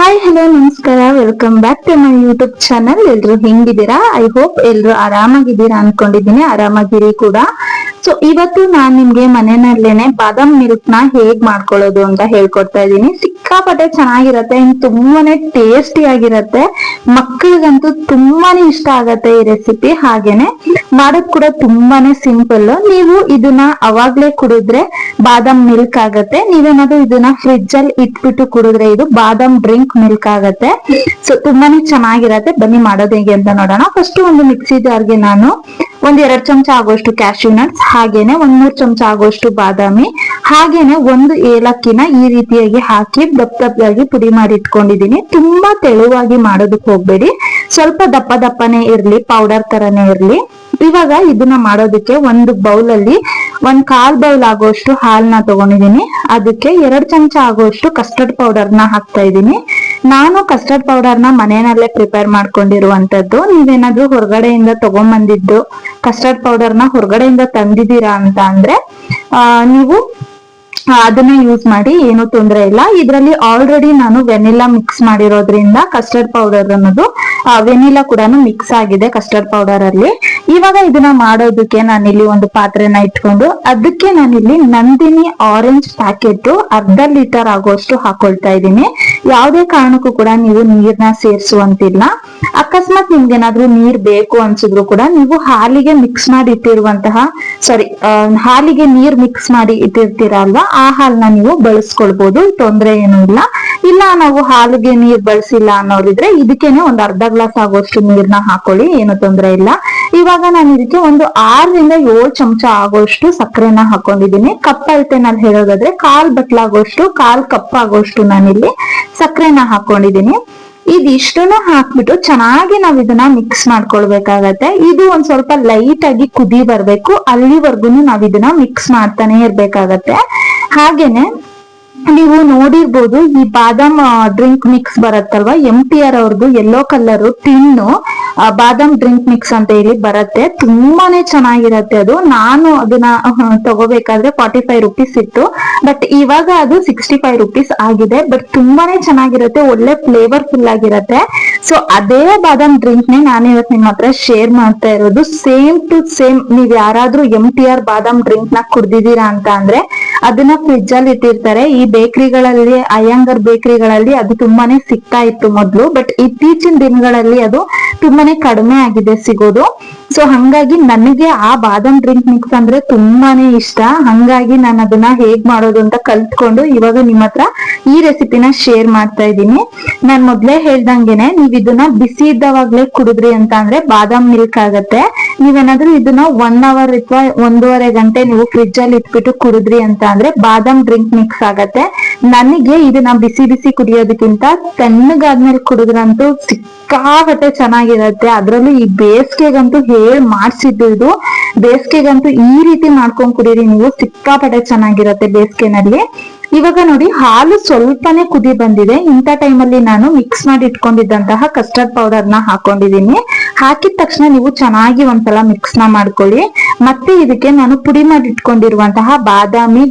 Hi hello ನಮಸ್ಕಾರ. Welcome back to my YouTube channel ಎಲ್ರು ಹೆಂಗಿದ್ದೀರಾ? ಐ ಹೋಪ್ ಎಲ್ರು ಆರಾಮಾಗಿದ್ದೀರಾ ಅನ್ಕೊಂಡಿದ್ದೀನಿ. ಆರಾಮಾಗಿರಿ ಕೂಡ. ಸೊ ಇವತ್ತು ನಾನ್ ನಿಮ್ಗೆ ಮನೆಯಲ್ಲೇನೆ ಬಾದಾಮ್ ಮಿಲ್ಕ್ನ ಹೇಗ್ ಮಾಡ್ಕೊಳ್ಳೋದು ಅಂತ ಹೇಳ್ಕೊಡ್ತಾ ಇದ್ದೀನಿ. ಸಿಕ್ಕಾಪಟ್ಟೆ ಚೆನ್ನಾಗಿರತ್ತೆ ಇನ್ ತುಂಬಾನೇ ಟೇಸ್ಟಿ ಆಗಿರತ್ತೆ. ಮಕ್ಕಳಿಗಂತೂ ತುಂಬಾನೇ ಇಷ್ಟ ಆಗತ್ತೆ ಈ ರೆಸಿಪಿ ಹಾಗೇನೆ ಮಾಡೋದ್ ಕೂಡ ತುಂಬಾನೇ ಸಿಂಪಲ್ ನೀವು ಇದನ್ನ ಅವಾಗ್ಲೇ ಕುಡಿದ್ರೆ ಬಾದಾಮ್ ಮಿಲ್ಕ್ ಆಗತ್ತೆ. ನೀವೇನಾದ್ರೂ ಇದನ್ನ ಫ್ರಿಡ್ಜ್ ಅಲ್ಲಿ ಇಟ್ಬಿಟ್ಟು ಕುಡಿದ್ರೆ ಇದು ಬಾದಾಮ್ ಡ್ರಿಂಕ್ ಮಿಲ್ಕ್ ಆಗತ್ತೆ. ಸೊ ತುಂಬಾನೇ ಚೆನ್ನಾಗಿರತ್ತೆ. ಬನ್ನಿ ಮಾಡೋದು ಹೇಗೆ ಅಂತ ನೋಡೋಣ. ಫಸ್ಟ್ ಒಂದು ಮಿಕ್ಸಿ ಜಾರ್ಗೆ ನಾನು ಒಂದ್ ಎರಡ್ ಚಮಚ ಆಗೋಷ್ಟು ಕ್ಯಾಶ್ಯೂ ನಟ್ಸ್ ಹಾಗೇನೆ ಒಂದ್ ಮೂರ್ ಚಮಚ ಆಗೋಷ್ಟು ಬಾದಾಮಿ ಹಾಗೇನೆ ಒಂದು ಏಲಕ್ಕಿನ ಈ ರೀತಿಯಾಗಿ ಹಾಕಿ ದಪ್ಪ ದಪ್ಪಾಗಿ ಪುಡಿ ಮಾಡಿ ಇಟ್ಕೊಂಡಿದೀನಿ ತುಂಬಾ ತೆಳುವಾಗಿ ಮಾಡೋದಕ್ಕೆ ಹೋಗ್ಬೇಡಿ. ಸ್ವಲ್ಪ ದಪ್ಪ ದಪ್ಪನೇ ಇರ್ಲಿ ಪೌಡರ್ ತರನೇ ಇರ್ಲಿ. ಇವಾಗ ಇದನ್ನ ಮಾಡೋದಕ್ಕೆ ಒಂದು ಬೌಲ್ ಅಲ್ಲಿ ಒಂದ್ ಕಾಲ್ ಬೌಲ್ ಆಗೋಷ್ಟು ಹಾಲ್ನ ತಗೊಂಡಿದೀನಿ ಅದಕ್ಕೆ ಎರಡ್ ಚಮಚ ಆಗೋಷ್ಟು ಕಸ್ಟರ್ಡ್ ಪೌಡರ್ನ ಹಾಕ್ತಾ ಇದ್ದೀನಿ. ನಾನು ಕಸ್ಟರ್ಡ್ ಪೌಡರ್ನ ಮನೆಯಲ್ಲೇ ಪ್ರಿಪೇರ್ ಮಾಡ್ಕೊಂಡಿರುವಂತದ್ದು ನೀವೇನಾದ್ರೂ ಹೊರಗಡೆಯಿಂದ ತಗೊಂಬಂದಿದ್ದು ಕಸ್ಟರ್ಡ್ ಪೌಡರ್ ಹೊರಗಡೆಯಿಂದ ತಂದಿದ್ದೀರಾ ಅಂತ ಅಂದ್ರೆ, ಆ, ನೀವು ಅದನ್ನ ಯೂಸ್ ಮಾಡಿ ಏನು ತೊಂದರೆ ಇಲ್ಲ. ಇದರಲ್ಲಿ ಆಲ್ರೆಡಿ ನಾನು ವೆನಿಲಾ ಮಿಕ್ಸ್ ಮಾಡಿರೋದ್ರಿಂದ ಕಸ್ಟರ್ಡ್ ಪೌಡರ್ ಅನ್ನೋದು ವೆನಿಲಾ ಕೂಡ ಮಿಕ್ಸ್ ಆಗಿದೆ ಕಸ್ಟರ್ಡ್ ಪೌಡರ್ ಅಲ್ಲಿ. ಇವಾಗ ಇದನ್ನ ಮಾಡೋದಕ್ಕೆ ನಾನಿಲ್ಲಿ ಒಂದು ಪಾತ್ರೆನ ಇಟ್ಕೊಂಡು, ಅದಕ್ಕೆ ನಾನಿಲ್ಲಿ ನಂದಿನಿ ಆರೆಂಜ್ ಪ್ಯಾಕೆಟ್ ಅರ್ಧ ಲೀಟರ್ ಆಗುವಷ್ಟು ಹಾಕೊಳ್ತಾ ಇದ್ದೀನಿ. ಯಾವುದೇ ಕಾರಣಕ್ಕೂ ಕೂಡ ನೀವು ನೀರ್ನ ಸೇರಿಸುವಂತಿಲ್ಲ. ಅಕಸ್ಮಾತ್ ನಿಮ್ಗೆ ಏನಾದ್ರೂ ನೀರ್ ಬೇಕು ಅನ್ಸಿದ್ರು ಕೂಡ ನೀವು ಹಾಲಿಗೆ ಮಿಕ್ಸ್ ಮಾಡಿ ಇಟ್ಟಿರುವಂತಹ ಸಾರಿ ಹಾಲಿಗೆ ನೀರ್ ಮಿಕ್ಸ್ ಮಾಡಿ ಇಟ್ಟಿರ್ತೀರ ಅಲ್ವಾ ಆ ಹಾಲ್ನ ನೀವು ಬಳಸ್ಕೊಳ್ಬಹುದು ತೊಂದ್ರೆ ಏನೂ ಇಲ್ಲ. ಇಲ್ಲ, ನಾವು ಹಾಲಿಗೆ ನೀರ್ ಬಳಸಿಲ್ಲ ಅನ್ನೋರಿದ್ರೆ ಇದಕ್ಕೇನೆ ಒಂದ್ ಅರ್ಧ ಗ್ಲಾಸ್ ಆಗೋಷ್ಟು ನೀರ್ನ ಹಾಕೊಳ್ಳಿ, ಏನು ತೊಂದ್ರೆ ಇಲ್ಲ. ಇವಾಗ ನಾನು ಇದಕ್ಕೆ ಒಂದು ಆರರಿಂದ ಏಳು ಚಮಚ ಆಗೋಷ್ಟು ಸಕ್ಕರೆನ ಹಾಕೊಂಡಿದ್ದೀನಿ. ಕಪ್ ನಾನು ಹೇಳೋದಾದ್ರೆ, ಕಾಲ್ ಬಟ್ಲಾಗೋಷ್ಟು ಕಾಲ್ ಕಪ್ ಆಗೋಷ್ಟು ನಾನಿಲ್ಲಿ ಸಕ್ಕರೆನ ಹಾಕೊಂಡಿದ್ದೀನಿ. ಇದಿಷ್ಟನ್ನು ಹಾಕ್ಬಿಟ್ಟು ಚೆನ್ನಾಗಿ ನಾವ್ ಇದನ್ನ ಮಿಕ್ಸ್ ಮಾಡ್ಕೊಳ್ಬೇಕಾಗತ್ತೆ. ಇದು ಒಂದ್ ಸ್ವಲ್ಪ ಲೈಟ್ ಆಗಿ ಕುದಿ ಬರ್ಬೇಕು. ಅಲ್ಲಿವರೆಗೂ ನಾವ್ ಇದನ್ನ ಮಿಕ್ಸ್ ಮಾಡ್ತಾನೆ ಇರ್ಬೇಕಾಗತ್ತೆ. ಹಾಗೇನೆ ನೀವು ನೋಡಿರ್ಬೋದು ಈ ಬಾದಾಮ್ ಡ್ರಿಂಕ್ ಮಿಕ್ಸ್ ಬರತ್ತಲ್ವಾ? ಎಂ ಟಿ ಆರ್ ಅವ್ರದ್ದು yellow colour tin badam drink mix ಅಂತ ಹೇಳಿ ಬರತ್ತೆ. ತುಂಬಾನೇ ಚೆನ್ನಾಗಿರತ್ತೆ ಅದು. ನಾನು ಅದನ್ನ ತಗೋಬೇಕಾದ್ರೆ ಫಾರ್ಟಿ ಫೈವ್ ರುಪೀಸ್ ಇತ್ತು. ಬಟ್ ಇವಾಗ ಅದು ಸಿಕ್ಸ್ಟಿ ಫೈವ್ ರುಪೀಸ್ ಆಗಿದೆ. ಬಟ್ ತುಂಬಾನೇ ಚೆನ್ನಾಗಿರುತ್ತೆ. ಒಳ್ಳೆ ಫ್ಲೇವರ್ ಫುಲ್ ಆಗಿರತ್ತೆ. ಸೊ ಅದೇ ಬಾದಾಮ್ ಡ್ರಿಂಕ್ ನೇ ನಾನು ಇವತ್ತು ನಿಮ್ಮ ಹತ್ರ ಶೇರ್ ಮಾಡ್ತಾ ಇರೋದು. ಸೇಮ್ ಟು ಸೇಮ್ ನೀವ್ ಯಾರಾದ್ರೂ ಎಂ ಟಿ ಆರ್ ಬಾದಾಮ್ ಡ್ರಿಂಕ್ನ ಕುಡ್ದಿದ್ದೀರಾ ಅಂತ ಅಂದ್ರೆ ಅದನ್ನ ಫ್ರಿಜ್ ಅಲ್ಲಿ ಇಟ್ಟಿರ್ತಾರೆ. ಈ ಬೇಕರಿಗಳಲ್ಲಿ ಅಯ್ಯಂಗರ್ ಬೇಕರಿಗಳಲ್ಲಿ ಅದು ತುಂಬಾನೇ ಸಿಗ್ತಾ ಇತ್ತು ಮೊದ್ಲು ಬಟ್ ಇತ್ತೀಚಿನ ದಿನಗಳಲ್ಲಿ ಅದು ತುಂಬಾನೇ ಕಡಿಮೆ ಆಗಿದೆ ಸಿಗೋದು. ಸೊ ಹಂಗಾಗಿ ನನಗೆ ಆ ಬಾದಾಮ್ ಡ್ರಿಂಕ್ ಮಿಕ್ಸ್ ಅಂದ್ರೆ ತುಂಬಾನೇ ಇಷ್ಟ. ಹಂಗಾಗಿ ನಾನು ಅದನ್ನ ಹೇಗ್ ಮಾಡೋದು ಅಂತ ಕಲ್ತ್ಕೊಂಡು ಇವಾಗ ನಿಮ್ಮ ಹತ್ರ ಈ ರೆಸಿಪಿನ ಶೇರ್ ಮಾಡ್ತಾ ಇದ್ದೀನಿ. ನಾನ್ ಮೊದ್ಲೇ ಹೇಳ್ದಂಗೆನೆ, ನೀವ್ ಇದನ್ನ ಬಿಸಿ ಇದ್ದವಾಗ್ಲೇ ಕುಡಿದ್ರಿ ಅಂತ ಅಂದ್ರೆ ಬಾದಾಮ್ ಮಿಲ್ಕ್ ಆಗತ್ತೆ. ನೀವೇನಾದ್ರೂ ಇದನ್ನ ಒನ್ ಅವರ್ ಅಥವಾ ಒಂದೂವರೆ ಗಂಟೆ ನೀವು ಫ್ರಿಡ್ಜ್ ಅಲ್ಲಿ ಇಟ್ಬಿಟ್ಟು ಕುಡಿದ್ರಿ ಅಂತ ಅಂದ್ರೆ ಬಾದಾಮ್ ಡ್ರಿಂಕ್ ಮಿಕ್ಸ್ ಆಗತ್ತೆ. ನನಗೆ ಇದನ್ನ ಬಿಸಿ ಬಿಸಿ ಕುಡಿಯೋದಕ್ಕಿಂತ ತಣ್ಣಗಾದ್ಮೇಲೆ ಕುಡಿದ್ರಂತೂ ಸಿಕ್ಕಾಗತ್ತೆ ಚೆನ್ನಾಗಿರತ್ತೆ. ಅದ್ರಲ್ಲೂ ಈ ಬೇಸಿಗೆಗಂತೂ ಹೇಳ್ ಮಾಡ್ಸಿದ್ದು ಇದು ಬೇಸಿಗೆಗಂತೂ ಈ ರೀತಿ ಮಾಡ್ಕೊಂಡ್ ಕುಡೀರಿ, ನೀವು ಸಿಕ್ಕಾಪಟ್ಟೆ ಚೆನ್ನಾಗಿರತ್ತೆ ಬೇಸಿಗೆನಲ್ಲಿ. ಇವಾಗ ನೋಡಿ, ಹಾಲು ಸ್ವಲ್ಪನೇ ಕುದಿ ಬಂದಿದೆ. ಇಂಥ ಟೈಮಲ್ಲಿ ನಾನು ಮಿಕ್ಸ್ ಮಾಡಿ ಇಟ್ಕೊಂಡಿದ್ದಂತಹ ಕಸ್ಟರ್ಡ್ ಪೌಡರ್ನ ಹಾಕೊಂಡಿದೀನಿ ಹಾಕಿದ ತಕ್ಷಣ ನೀವು ಚೆನ್ನಾಗಿ ಒಂದ್ಸಲ ಮಿಕ್ಸ್ನ ಮಾಡ್ಕೊಳ್ಳಿ. ಮತ್ತೆ ಇದಕ್ಕೆ ನಾನು ಪುಡಿ ಮಾಡಿ ಇಟ್ಕೊಂಡಿರುವಂತಹ ಬಾದಾಮಿ